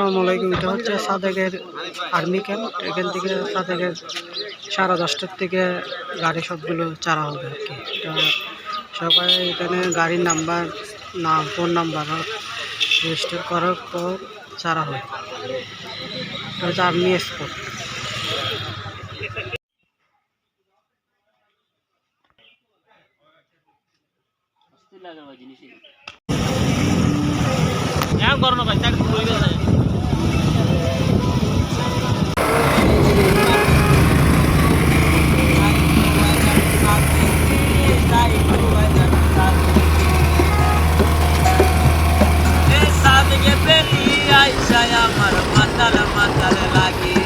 আসসালামাইকুম এটা হচ্ছে সাদেকের আর্মি ক্যাম্প। এখান থেকে সাদেকের সাড়ে দশটার থেকে গাড়ি সবগুলো চারা হবে আর কি। সবাই এখানে গাড়ির নাম্বার, নাম, ফোন নাম্বার রেজিস্টার করার পর চারা হবে। এটা হচ্ছে আর্মি এক্সপোর্ট জিনিস করোনা ভাই তাকে লাগে।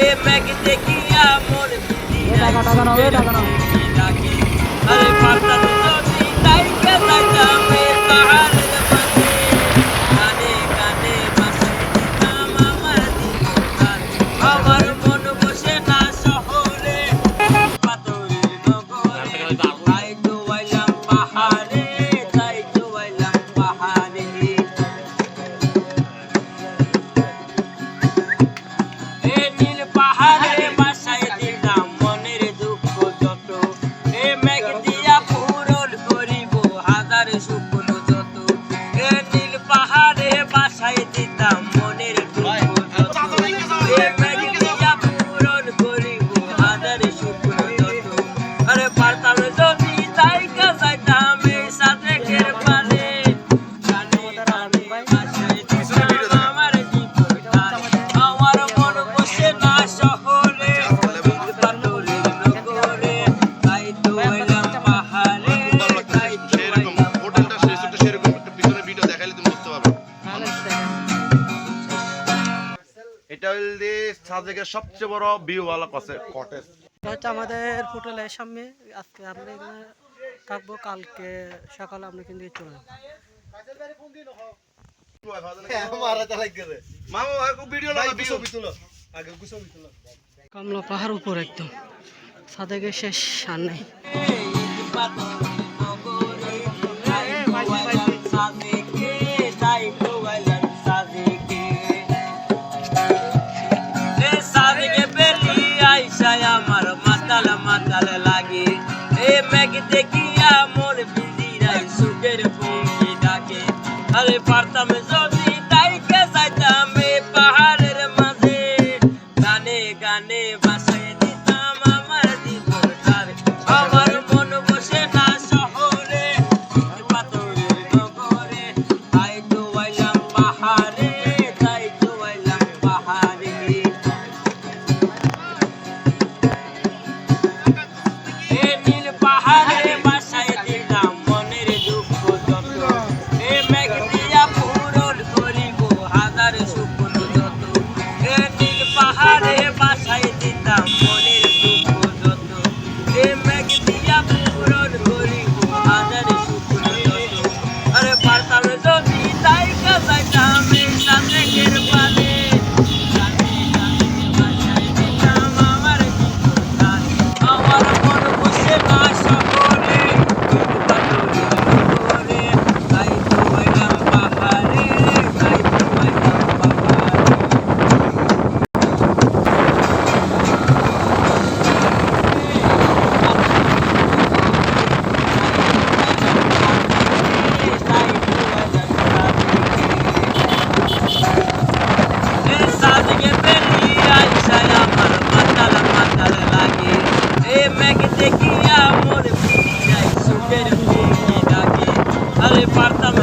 এ ম্যাগি দেখিয়া মন আরে পাতা তো তাই কে তাই নীল পাহাড় এটা হলদি সাজেকের সবচেয়ে বড় ভিউওয়ালা কসে কটেজ হচ্ছে আমাদের হোটেলের সামনে। আজকে আমরা এখানে থাকব কালকে সকালে আমরা কিন্তু চলে যাব। পাহাড় উপর একদম। সাদেকে শেষ সার নেই apartamento.